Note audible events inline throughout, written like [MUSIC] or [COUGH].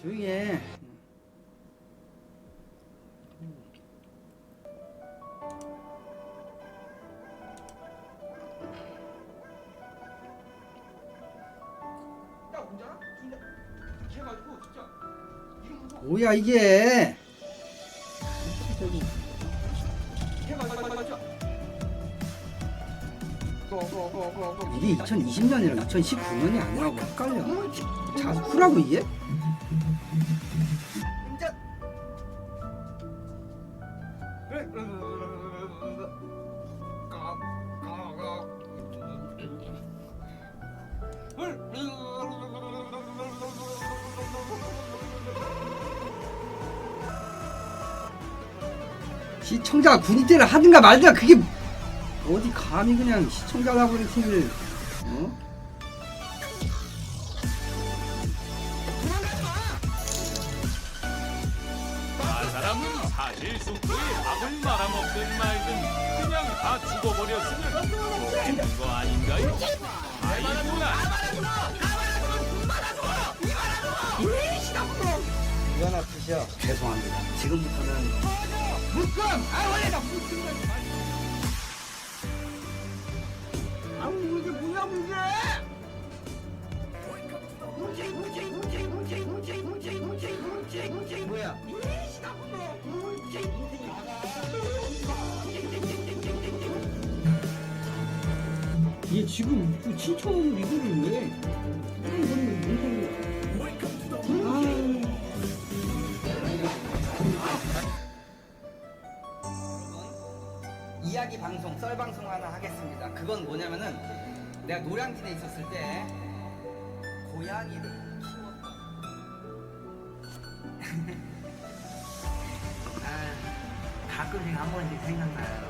조용히 해. 뭐야 이게? 이게 2020년이랑 2019년이 아니라고 헷갈려. 자수쿠라고 이게? 시청자가 군입대를 하든가 말든가 그게 어디 감히 그냥 시청자라고 하는 팀을 어? 아 사람은 사실 속도에 밥을 말아먹든 말든 그냥 다 죽어버렸으면 되는 거 아닌가요? 아이구나 이건 아프셔. 죄송합니다. 지금부터는 묶음! 아 원래 나 묶음 지금 그 신청을 이거를 왜? 이야기 방송, 썰 방송 하나 하겠습니다. 그건 뭐냐면은 내가 노량진에 있었을 때 고양이를 키웠던. [LAUGHS] 아, 가끔씩 한 번씩 생각나요.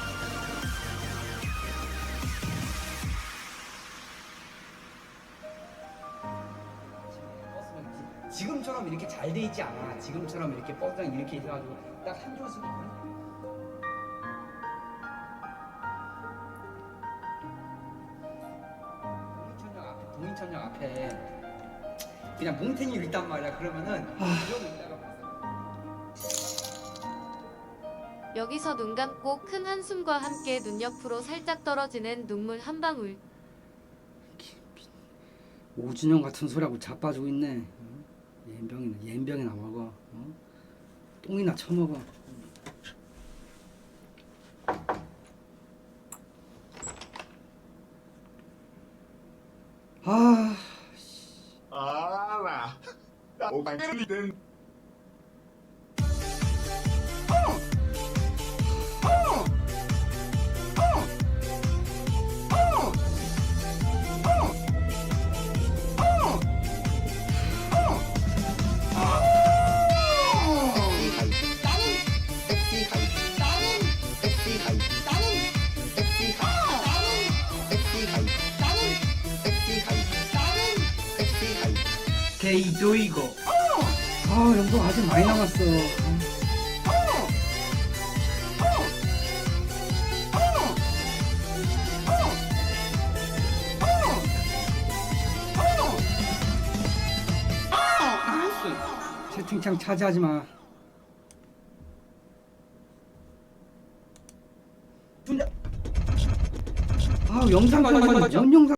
지- 지금처럼 이렇게 잘 돼 있지 않아. 지금처럼 이렇게 버스랑 이렇게 있어가지고 딱 한줄 쓰고 있거든. 동인천역 앞에 동인천역 앞에 그냥 몽탱이 있단 말이야. 그러면은 이러고 있다가 여기서 눈 감고 큰 한숨과 함께 눈 옆으로 살짝 떨어지는 눈물 한 방울. 오준영 같은 소리하고 자빠지고 있네. 어? 옌병이나 옌병이나 먹어. 어? 똥이나 처먹어. 아, Ah, o Biden 게이도 이거. 아, 연도 아직 많이 남았어. 채팅창 차지하지 마. 아 영상 아, 뭔 영상?